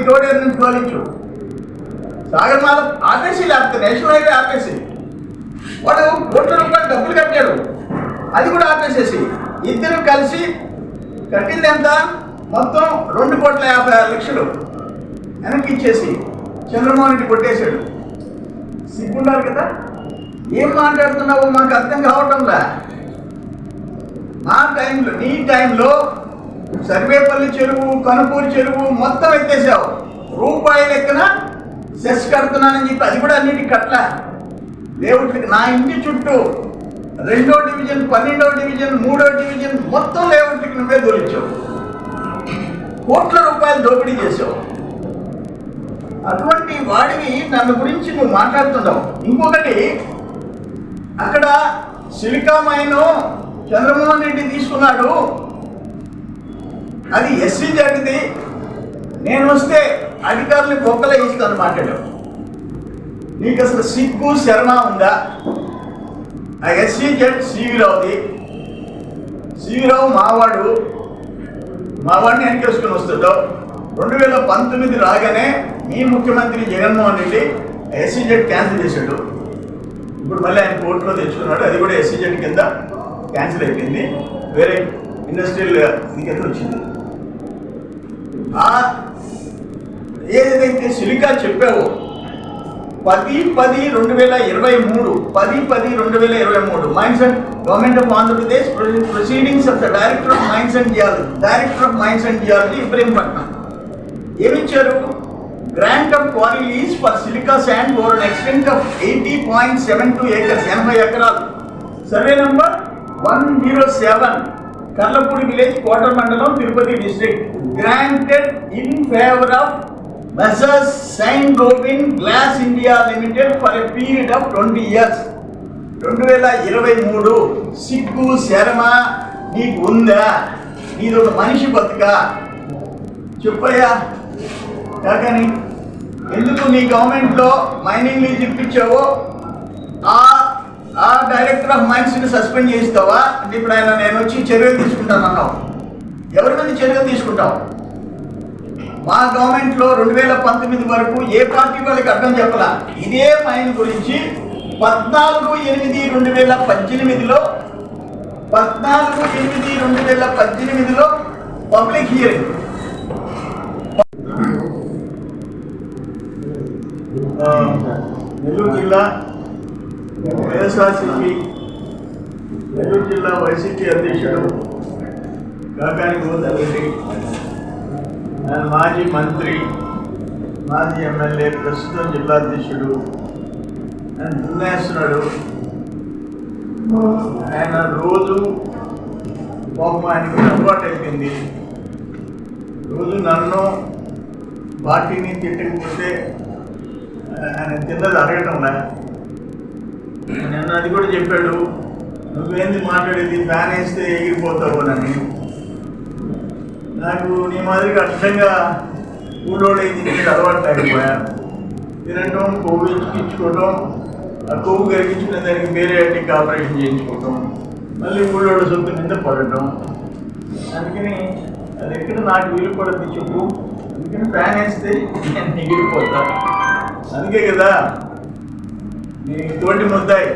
నాకు నీ తోడే నుంచి తోలించు సాగర్మాల ఆపేసి లేకపోతే నేషనల్ హైవే ఆపేసి. వాడు కోట్ల రూపాయలు డబ్బులు కట్టాడు. అది కూడా ఆపేసేసి. ఇద్దరు కలిసి కట్టింది ఎంత? మొత్తం రెండు కోట్ల యాభై ఆరు లక్షలు. వెనక్కి ఇచ్చేసి చంద్రమోహన్కి కొట్టేశాడు. సిగ్గుండాలి కదా? ఏం మాట్లాడుతున్నావు మాకు అర్థం కావటంలా? మా టైంలో నీ టైంలో సర్వేపల్లి చెరువు కనుపూరు చెరువు మొత్తం ఎత్తేసావు. రూపాయి లెక్కన సెస్ కడుతున్నానని చెప్పి అది కూడా అన్నిటి కట్ల లేఅవుట్లకి నా ఇంటి చుట్టూ రెండో డివిజన్ పన్నెండో డివిజన్ మూడో డివిజన్ మొత్తం లేఅవుట్లకి నువ్వే దొరిచావు కోట్ల రూపాయలు దోపిడీ చేసావు. అటువంటి వాడివి నన్ను గురించి నువ్వు మాట్లాడుతున్నావు. ఇంకొకటి అక్కడ సిలికా మైను చంద్రమోహన్ రెడ్డి తీసుకున్నాడు. అది ఎస్సీ జరిగింది నేను వస్తే అధికారులు బొక్కలే ఇస్తాను మాట్లాడావు నీకు అసలు సిగ్గు శరణ ఉందా? ఆ ఎస్సీ జెడ్ సివిరావుది సివిరావు మావాడు. మావాడిని వెనకేసుకుని వస్తుందో రెండు వేల పంతొమ్మిది రాగానే మీ ముఖ్యమంత్రి Jaganmohan Reddy SC Z cancel చేశాడు. ఇప్పుడు మళ్ళీ ఆయన కోర్టులో తెచ్చుకున్నాడు. అది కూడా ఎస్సీ జెడ్ కింద క్యాన్సిల్ అయిపోయింది. వేరే ఇండస్ట్రియల్ ఇది వచ్చింది. ఏదైతే సిలికా చెప్పావో. పది పది రెండు వేల ఇరవై మూడు. పది పది రెండు వేల ఇరవై మూడు. Mines and government of Andhra Pradesh proceedings of the director of mines and geology director of mines and geology Ibrahimpatnam ఏమిచ్చారు? Grant of quarry lease for silica sand over an extent of eighty point seven two acres ఎనభై ఎకరాలు. Survey number one zero seven Karlapudi village Kota మండలం Tirupati district granted in favour of messrs Saint Gobain glass India limited for a period of twenty years రెండు వేల ఇరవై మూడు సిగ్గు శరమ నీకు ఉందా? నీది ఒక మనిషి బతుక. చెప్పయ్యా కాకని ఎందుకు నీ గవర్నమెంట్లో మైనింగ్ లీజ్ ఇప్పించావో? ఆ ఆ డైరెక్టర్ ఆఫ్ మైన్స్ని సస్పెండ్ చేస్తావా అంటే ఇప్పుడు ఆయన నేను వచ్చి చర్యలు తీసుకుంటాను అన్నావు. ఎవరి మీద చర్యలు తీసుకుంటావు? మా గవర్నమెంట్లో రెండు వేల పంతొమ్మిది వరకు ఏ పార్టీ వాళ్ళకి అర్థం చెప్పలా? ఇదే మైన్ గురించి పద్నాలుగు ఎనిమిది రెండు వేల పద్దెనిమిదిలో పద్నాలుగు ఎనిమిది రెండు వేల పద్దెనిమిదిలో పబ్లిక్ హియరింగ్ నెల్లూరు జిల్లా వైఎస్ఆర్సీపీ నెల్లూరు జిల్లా వైసీపీ అధ్యక్షుడు కాకాని గోవర్ధన్ రెడ్డి ఆయన మాజీ మంత్రి మాజీ ఎమ్మెల్యే ప్రస్తుతం జిల్లా అధ్యక్షుడు ఆయన దున్నేస్తున్నాడు. ఆయన రోజు పాపం ఆయనకి అలవాటు అయిపోయింది. రోజు నన్ను పార్టీని తిట్టకపోతే ఆయన తిన్నది అడగటంలా నిన్న అది కూడా చెప్పాడు. నువ్వేంది మాట్లాడేది? ఫ్యాన్ వేస్తే ఎగిరిపోతావు అని నాకు నీ మాదిరిగా అర్థంగా ఊళ్ళోళ్ళు ఇది అలవాటు అయిపోయా. తినటం కొవ్వు ఇచ్చుకోవటం ఆ కొవ్వు కరిగించిన దానికి వేరే అట్టికి ఆపరేషన్ చేయించుకోవటం మళ్ళీ ఊళ్ళోడు సొత్తు మీద పడటం. అందుకని అది ఎక్కడ నాకు వీలు పడద్దు చెప్పు. అందుకని ఫ్యాన్ వేస్తే నేను ఎగిరిపోతా. అందుకే కదా ఇటువంటి తోటి ముద్దాయి.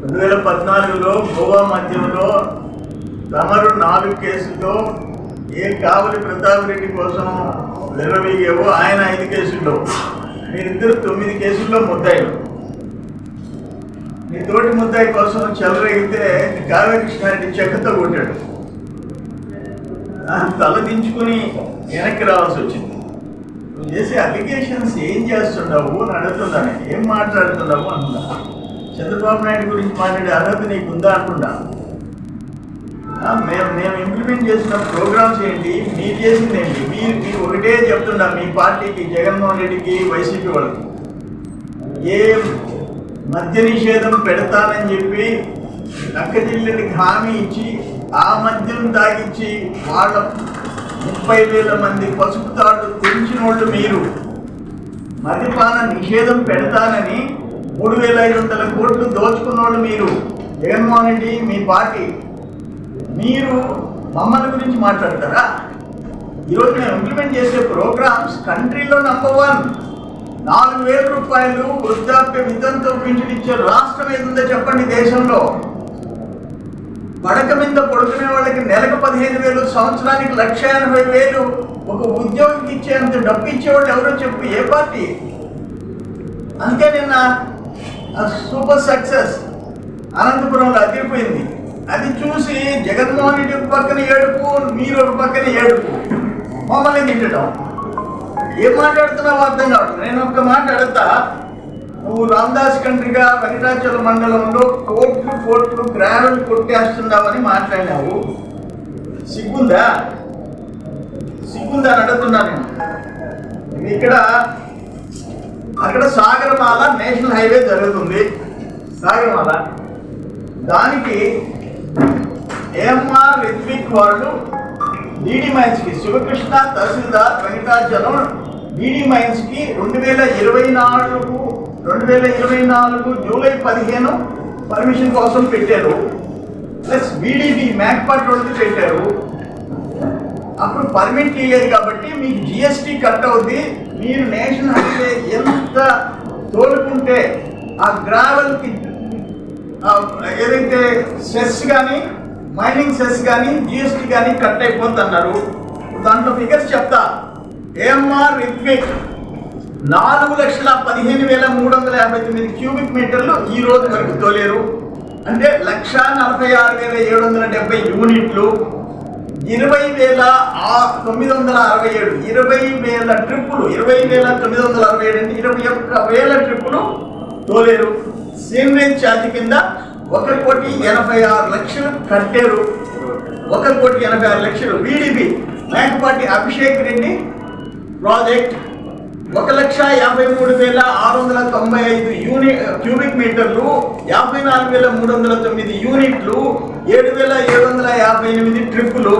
రెండు వేల పద్నాలుగులో గోవా మధ్యంలో తమరు నాలుగు కేసుల్లో ఏ కావలి ప్రతాప్ రెడ్డి కోసం విరవీగేవో ఆయన ఐదు కేసుల్లో. మీరిద్దరు తొమ్మిది కేసుల్లో ముద్దాయిలు. నీ తోటి ముద్దాయి కోసం చెలరేగితే కావ్య కృష్ణారెడ్డి చెక్కతో కొట్టాడు. ఆ తల దించుకుని వెనక్కి రావాల్సి వచ్చింది. చేసే అప్లికేషన్స్ ఏం చేస్తున్నావు అని అడుగుతున్నాను. ఏం మాట్లాడుతున్నావు అంటున్నా. చంద్రబాబు నాయుడు గురించి మాట్లాడే అర్హత నీకు ఉందా అంటున్నా మేము మేము ఇంప్లిమెంట్ చేసిన ప్రోగ్రామ్స్ ఏంటి? మీరు చేసింది ఏంటి? మీరు మీరు ఒకటే చెప్తున్నా మీ పార్టీకి జగన్మోహన్ రెడ్డికి వైసీపీ వాళ్ళకి. ఏ మద్య నిషేధం పెడతానని చెప్పి నక్కజిల్లెడికి హామీ ఇచ్చి ఆ మద్యం తాగిచ్చి వాళ్ళ ముప్పై వేల మంది పసుపు తాడు తెంచిన వాళ్ళు మీరు. మద్యపాన నిషేధం పెడతానని మూడు వేల ఐదు వందల కోట్లు దోచుకున్న వాళ్ళు మీరు. జగన్మోహన్ రెడ్డి మీ పార్టీ. మీరు మమ్మల్ని గురించి మాట్లాడతారా? ఈరోజు మేము ఇంప్లిమెంట్ చేసే ప్రోగ్రామ్స్ కంట్రీలో నంబర్ వన్ నాలుగు వేల రూపాయలు వృద్ధాప్య వితంతో పింఛన్ ఇచ్చే రాష్ట్రం ఏదుందో చెప్పండి దేశంలో. పడక మీద పడుకునే వాళ్ళకి నెలకు పదిహేను వేలు సంవత్సరానికి లక్ష ఎనభై వేలు ఒక ఉద్యోగికి ఇచ్చేంత డబ్బు ఇచ్చేవాళ్ళు ఎవరో చెప్పు ఏ పార్టీ? అందుకే నిన్న సూపర్ సక్సెస్ అనంతపురంలో అదిరిపోయింది. అది చూసి జగన్మోహన్ రెడ్డి ఒక పక్కన ఏడుపు మీరు ఒక పక్కన ఏడుపు. మమ్మల్ని తిట్టడం. ఏం మాట్లాడుతున్నావు అర్థం కావట్లేదు. నేను ఒక్క మాట అడుగుతా. రామదాస్ కండ్రిగా వెంకటాచల మండలంలో కోట్లు కోట్లు గ్రావెల్ కొట్టేస్తున్నావని మాట్లాడినావు. సిగ్గుందా? సిగ్గుందా అని అడుగుతున్నాను నేను. ఇక్కడ అక్కడ సాగరమాల నేషనల్ హైవే జరుగుతుంది. సాగరమాల. దానికి ఏఎంఆర్ రిత్విక్ వాళ్ళు డీడీ మైన్స్కి శివకృష్ణ తహసీల్దార్ వెంకటాచలం డీడీ మైన్స్కి రెండు వేల ఇరవై నాలుగు రెండు వేల ఇరవై నాలుగు జూలై పదిహేను పర్మిషన్ కోసం పెట్టారు. ప్లస్ బీడీబీ మ్యాక్పాట్ వాళ్ళకి పెట్టారు. అప్పుడు పర్మిట్ ఇవ్వలేదు కాబట్టి మీకు జిఎస్టీ కట్ అవుద్ది. మీరు నేషనల్ హైవే ఎంత తోలుకుంటే ఆ గ్రావెల్కి ఏదైతే సెస్ కానీ మైనింగ్ సెస్ కానీ జిఎస్టీ కానీ కట్ అయిపోద్ది అన్నారు. దాంట్లో ఫిగర్స్ చెప్తా. ఏఎంఆర్ రిత్విక్ నాలుగు లక్షల పదిహేను వేల మూడు వందల యాభై తొమ్మిది క్యూబిక్ మీటర్లు ఈ రోజు వరకు తోలేరు. అంటే లక్ష నలభై ఆరు వేల ఏడు వందల డెబ్బై యూనిట్లు ఇరవై వేల తొమ్మిది వందల అరవై ఏడు. ఇరవై వేల ట్రిప్పులు ఇరవై వేల తొమ్మిది వందల అరవై ఏడు అంటే ఇరవై ఒక్క వేల ట్రిప్పులు తోలేరు. సీవరేజ్ ఛార్జ్ కింద ఒక కోటి ఎనభై ఆరు లక్షలు కట్టారు. ఒక కోటి ఎనభై ఆరు లక్షలు. వీడిపి మేకపాటి అభిషేక్ రెడ్డి ప్రాజెక్ట్ ఒక లక్ష యాభై మూడు వేల ఆరు వందల తొంభై ఐదు యూని క్యూబిక్ మీటర్లు యాభై నాలుగు వేల మూడు వందల తొమ్మిది యూనిట్లు ఏడు వేల ఏడు వందల యాభై ఎనిమిది ట్రిప్పులు.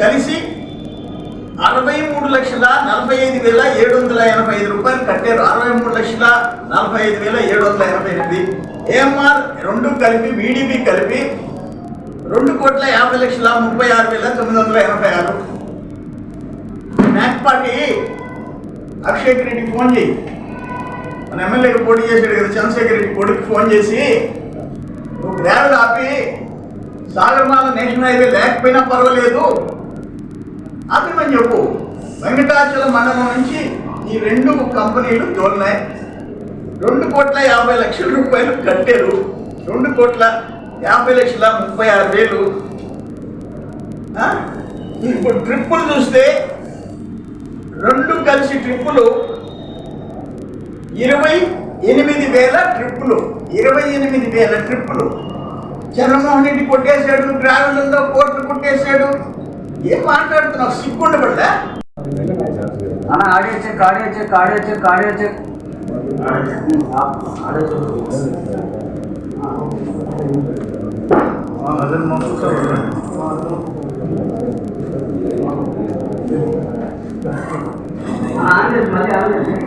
కలిసి అరవై మూడు లక్షల నలభై ఐదు వేల ఏడు వందల ఎనభై ఐదు రూపాయలు కట్టారు. అరవై మూడు లక్షల నలభై ఐదు వేల ఏడు వందల ఎనభై ఎనిమిది. ఏఎంఆర్ రెండు కలిపి వీడిపి కలిపి రెండు కోట్ల యాభై లక్షల ముప్పై ఆరు వేల తొమ్మిది వందల ఎనభై ఆరు. మ్యాక్ పార్టీ అభిషేక్ రెడ్డికి ఫోన్ చేయి. మన ఎమ్మెల్యేకి పోటీ చేశాడు కదా చంద్రశేఖర్ రెడ్డి కొడుకు ఫోన్ చేసి నువ్వు గ్రావెల్ ఆపి సాగర్మాల నేషనల్ హైవే లేకపోయినా పర్వాలేదు. ఆపేమని చెప్పు. వెంకటాచల మండలం నుంచి ఈ రెండు కంపెనీలు తోలినాయి. రెండు కోట్ల యాభై లక్షల రూపాయలు కట్టారు. రెండు కోట్ల యాభై లక్షల ముప్పై ఆరు వేలు. ఇప్పుడు ట్రిప్పులు చూస్తే రెండు కలిసి ట్రిప్పులు ఇరవై ఎనిమిది వేల ట్రిప్పులు. ఇరవై ఎనిమిది వేల ట్రిప్పులు. చంద్రమోహన్ రెడ్డి కొట్టేశాడు గ్రావెల్లో కోట్లు కొట్టేశాడు. ఏం మాట్లాడుతున్నావు? సిగ్గుండబడ్డా అన్న audio check audio check audio check audio check. Audio check audio మళ్ళీ ఆడియో చెక్